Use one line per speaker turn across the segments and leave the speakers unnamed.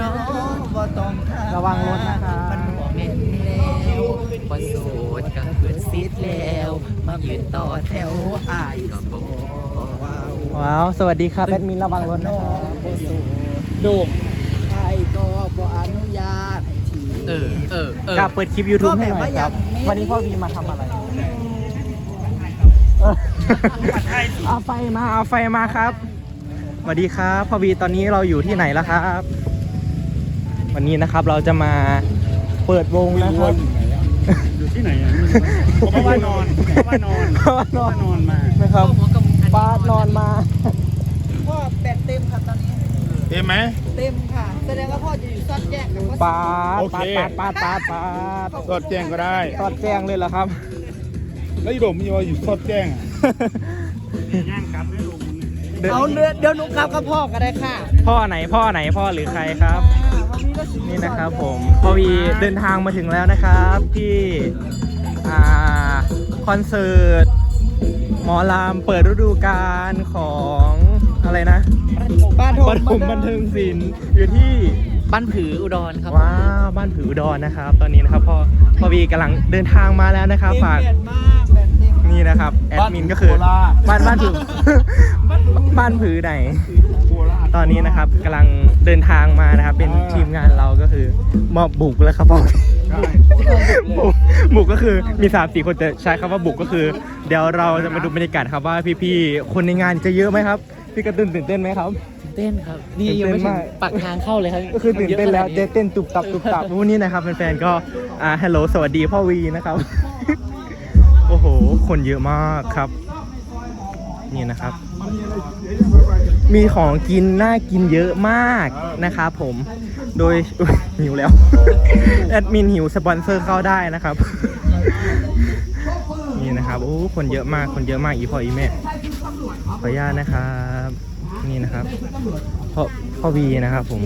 น้องบ่ต้องถาม
ระวังรถนะครับ
มันบ่แม่นแล้วบ่โสดก็เปิดซิดแล้ว มายืนต่อแถวอายก็บ่ว้าว
ว้าว สวัสดีครับแอดมินระวังรถนะครับ
บ่โสด
ดู
อายก็บ่อนุญาตให้ที
เออเออเออ
กลับเปิดคลิป YouTube
ก็แบบ
ให้หน่อยครับ
ว่าอยากมี
วันนี้พ่อวีมาทำอะไรเออเอาไฟมาเอาไฟมาครับสวัสดีครับพ่อวีตอนนี้เราอยู่ที่ไหนแล้วครับ วันนี้นะครับเราจะมาเปิดวงนะครับ
อยู่ที่ไหนอะเพราะว่านอนเพราะว่านอน
เพราะว่านอน
เพราะว่านอนมา
นะครับป้านอนมา
พ่อแบตเต็มครับตอนนี้
เต็มไหม
เต็มค่ะ แสดงว่าพ่อจะอยู่ซ่อนแยกกับว่า
ปาด
โอ
ปา
เค
ดปาดปาดปาดปาด
สอดแจ้งก็ได้
ตอดแจ้งเลยเหรอครับ
แล้วอีโดมมีว่าอยู่สอดแจ้งย่างกลับไม่ลง
เอาเรือเดี๋ยวหนุขับกับพ่อก็ได้ค่ะ
พ่อไหนพ่อไหนพ่อหรือใครครับ
วั นี่นะ
ครับผมพอวีเดินทางมาถึงแล้วนะครับที่คอนเสิร์ตหมอลำเปิดฤดูกาลของอะไรนะ
บ้านโท
ปฐมบันเทิงศิลป์อยู่ที่
บ้านผืออุดรครับ
ว้าวบ้านผืออุดรนะครับ ตอนนี้นะครับพ่อพ่อวีกำลังเดินทางมาแล้วนะครับฝาก
นี่
นะครับแอดมินก็คือบ้านบ้านผือบ้านผือไหน ตอนนี้นะครับกำลังเดินทางมานะครับ เป็นทีมงานเราก็คือมอบบุกแล้วครับพ่อ
ใช่
บุกบุกก็คือมีสามสี่คนแต่ใช้คำว่าบุกก็คือ เดี๋ยวเราจะมาดูบรรยากาศครับว่าพี่ๆคนในงานจะเยอะไหมครับพี่กระตุ้นตื่นเต้นไหมครับ
เต้นครับ นี่
ตื่นเต้น
ยังไม่ถึง
มาก
ปากทางเข้าเลยครับ
ก็คือตื่นเต้นแล้ว
ยะข
เจ
นาด
เต้นตุบตับตุบตับวันนี้นะครับแฟนๆก็อ่าฮัลโหลสวัสดีพ่อวีนะครับ โอ้โห คนเยอะมากครับ นี่นะครับ มีของกินน่ากินเยอะมากนะครับผม โดยอุ๊ยหิวแล้ว แอดมินหิวสปอนเซอร์เข้าได้นะครับ นี่นะครับโอ้คนเยอะมากคนเยอะมากอีพ่ออีแม่ขออนุญาตนะครับ นี่นะครับพ่อพ่อวีนะครับผม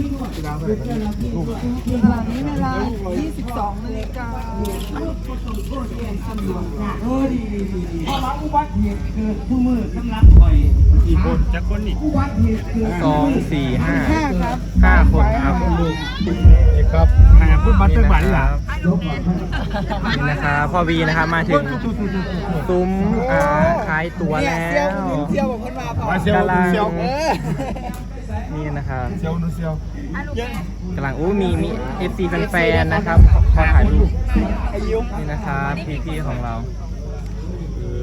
ขณะนี้เวลา 22นาฬิกา
อีกคนจะคนอีก
สองสี่ห้า
ห้าครับ
ห้าคนครับ
อีกครับหาพูดบัตรตึ้งบัตรหล่ะ
นี่นะครับพ่อวีนะครับมาถึงซุ้มอ่าขายตั๋ว
เนี่ย
แล้
เซียว
ว
เซียวบอกคนมาเปล่า
มาเซียว
กำลัง
เซียว
เออ
นี่นะครับ
เซียวนูเซียว
กำลังอู้มีมีเอฟซีแฟนๆนะครับขอขอถ่ายรูป
อายุ
นี่นะครับพี่ๆของเรา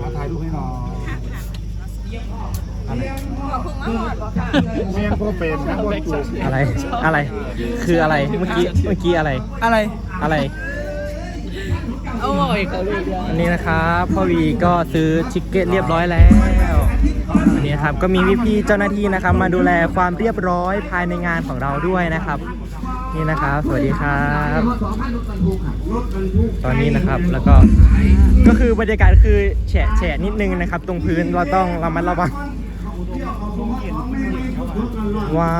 มาถ่ายรูปให้หน่อย
อะไร
แม่งก็เป็นนะก็จูบ
อะไรอะไร คืออะไรเมื่อกี้เมื่อกี้อะไร
อะไร
อะไร
โอ้ยเขาเรียกว่า
วันนี้นะครับพ่อวีก็ซื้อชิคเก็ตเรียบร้อยแล้ว วันนี้นะครับก็มีพี่ๆเจ้าหน้าที่นะครับ มาดูแลความเรียบร้อยภายในงานของเราด้วยนะครับ นี่นะครับ สวัสดีครับ ตอนนี้นะครับแล้วก็ก็คือบรรยากาศคือแฉะแฉะนิดนึงนะครับ ตรงพื้นเราต้องระมัดระวังว้า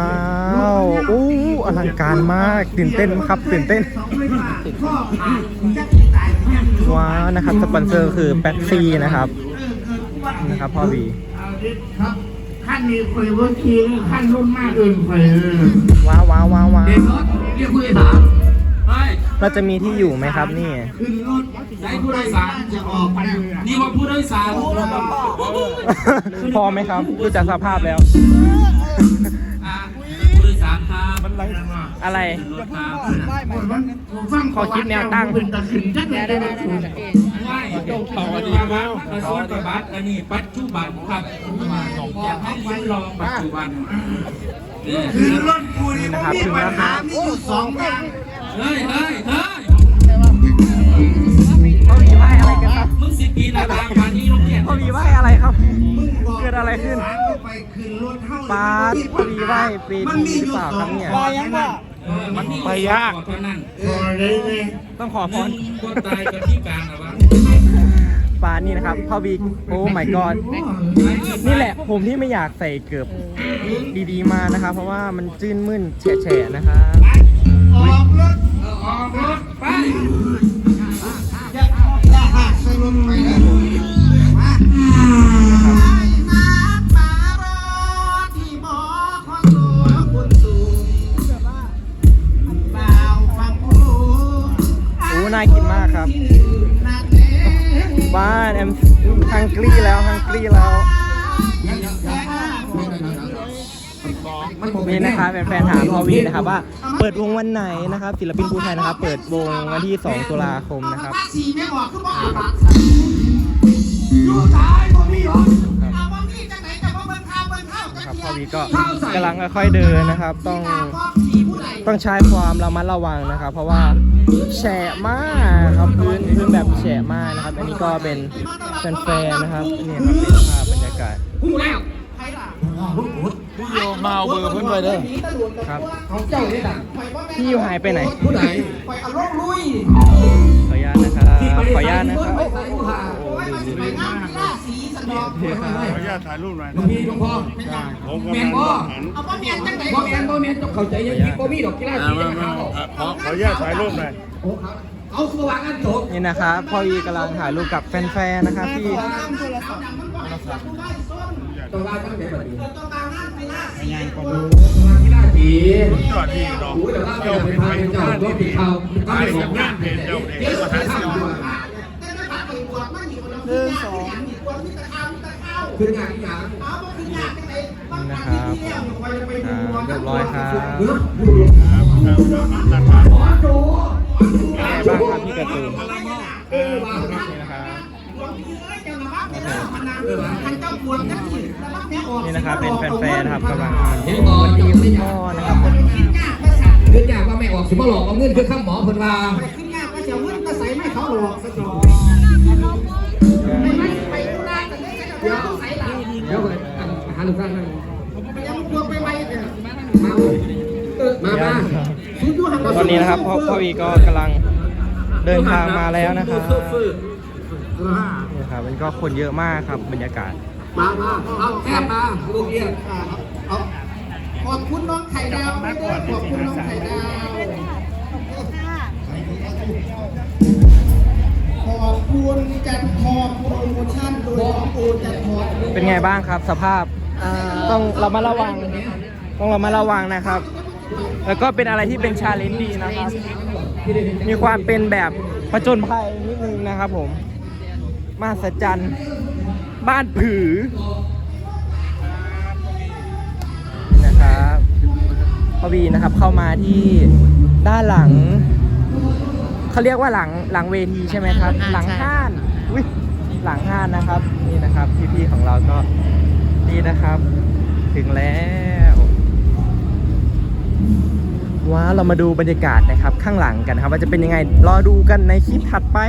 วอู้อลังการมากตื่นเต้นครับตื่นเต้น ว้าวนะครับสปอนเซอร์คือแป๊ซี่นะครับ นะครับพ่อวี
ขั้นนี้คุยว่าทีนี่ขั้นรุ่นมากเกินไปเลย
ว้าวว้าวว้าวว้าว
เด็กรถเรียกผู้โดยสารเฮ้ย
เราจะมีที่อยู่ไหมครับนี่
ขึ้นรถไหนผู้โดยสารจะออกไปนี่ว่าผู้โดยสาร
พอไหมครับดูจากสภาพแล้ว
อะผู้โดยสารครับมันไร
อะไร
รถครับ
ได้ไหม
มัน ฟัง
ขอคิดแนวตั้ง
เป็นตะขึ้นจังเลย
ได้ได้ได้ได้เอง
ไม่ต้องต่อดีครับกระทรวงกบัตรอันนี้ปัจจุบันครับอยากให้ยืนรอปัจจุบันคือรถกู
นี่นะครับถึงแล้วครับ
มีอยู่สองอย่างเฮ้ยเฮ้ยเฮ้ย
พ่อวีไหวอะไรกันครับ
มึงสิปีละตามมาที่โรงเรียน
พ่อวีไหวอะไรครับเกิดอะไรขึ้นปาดพ่อวีไหวเวทีหรือเปล่าครับเนี่ย
วายังว่า
มันนี่
ไปยาก
เท่านั้น
ต้องขอพ
ห
ร
นึ่งคนตายกับที่กลางอะวะ
ปาดนี่นะครับพ่อวีโอ้ my god นี่แหละผมที่ไม่อยากใส่เกือบดีๆมานะครับเพราะว่ามันจื้นมึนแฉะๆนะครับ
ออกรถ
น่ากินมากครับบ้านแอมฮังกี้แล้วฮังกี้แล้วนี่นะครับแฟนๆถามพ่อวีนะครับว่าเปิดวงวันไหนนะครับศิลปินภูไทยนะครับ เปิดวงวันที่ 2 ตุลาคมนะครับ
สีไม่ออกคือบ่เอาบัตรอยู่ตายบ่มีหรอกเอาบ่มีจังไหนจะบ่เบิ่งข่าวเบิ่งข่าวจั
ครับ
เที่
พ่อวีก็กำลังค่อยๆเดินนะครับ ต้อง
สีผู้ใด
ต้องใช้ความระมัดระวังนะครับ เพราะว่าแฉะมากครับพื้นพื้นแบบแฉะมากนะครับ อันนี้ก็เป็นแฟนๆนะครับนี่ครับเป็นภาพบรรยากาศ
หูแล้ว
ใครล่ะ
พี่โยมาเอาเบอร์เพิ่นไว้เด้อ
ครับ
ของเจ้าเนี่ยดัง
พี่อยู่หายไปไหน
ผู้ใด
ไปเอาลงลุย
ขออนุญาตนะครับขออนุญาตนะครับ
สิ
ไปงานกีฬาสีสนอง
ขออนุญาตถ่ายรูปหน่อย
หลวงพี่หลวงพ่อ
ผม
แม
กำลั
น
ง
พ่อ
หัน
เอาบ่แม่นจังไหน
พ่อแมนพ่อแมนต้องเข้าใจอยังที่พ่อมีดอกกีฬาสีจะมาเข้า
ขอขออนุญาตถ่ายรูปหน่อย
โอ้ครับเอาคือวางกันจบ
นี่นะครับพ่อวีกำลังถ่ายรูปกับแฟนๆนะครับที่
ต้องลาตั้งแต่บัดนี้
ต้องการงานกีฬาสี
งานก่อน
วางกีฬาสี
จอดที่ดอก
โอ้แต่ว่าเจ้าเป็นพาเป็นเจ้าตัวผิดเขาก็ไม่สมงาน
เพจเจ้าเด็ก
คืองา
นที่าน
เอาบ่คืองานจังไหน
นี่นะครับอ่าเรียบร้อยครับ
เนื้อ
ตัดขา
ขอโจ
เป็นไงบ้างครับพี่การ์ตูน
เออว่า
นี่นะครับ
นี่
นี่นะครับเป็นแฟนๆนะครับกำลัง
เห็นบอก
ตี
ดีไม่ยา
พ่
ก
อนะครับ
นึกยากว่าไม่ออกสิบ่หลอกเอาเงินคือข้ามหมอเพิ่นว่า
ขึ้นยากก็จะวุ่นก็ใส่ไม่เขาหลอกสักหน่อย ลูก
ค้านั่ง
ไปยังพวกไปไปเนี่ย
มาเออมามา
คุณดูหัน
ตอนนี้นะครับพ่อพ่อวีก็กำลังเดินทางมาแล้วนะครับนี่ครับมันก็คนเยอะมากครับบรรยากาศ
มามาเอาแค่มาลูกเอีย
เอาขอบคุณน้องไข่ดาวด้วยขอบคุณน้องไข่ดาวขอบคุณจันทองโปรโมชั่นโดยน้องโอจันทอง
เป็นไงบ้างครับสภาพ ต้องเรามาระวัง ต้องเรามาระวังนะครับ แล้วก็เป็นอะไรที่เป็นชาเลนจ์ดีนะครับ มีความเป็นแบบผจญภัยนิดนึงนะครับผม มาสจันบ้านผือนะครับพอวีนะครับเข้ามาที่ด้านหลังเขาเรียกว่าหลังหลังเวทีใช่ไหมครับ หลังห้านหลังห้านนะครับ นี่นะครับพี่ๆของเราก็ นี่นะครับ ถึงแล้วว้าเรามาดูบรรยากาศนะครับ ข้างหลังกันครับ ว่าจะเป็นยังไงรอดูกันในคลิปถัดไป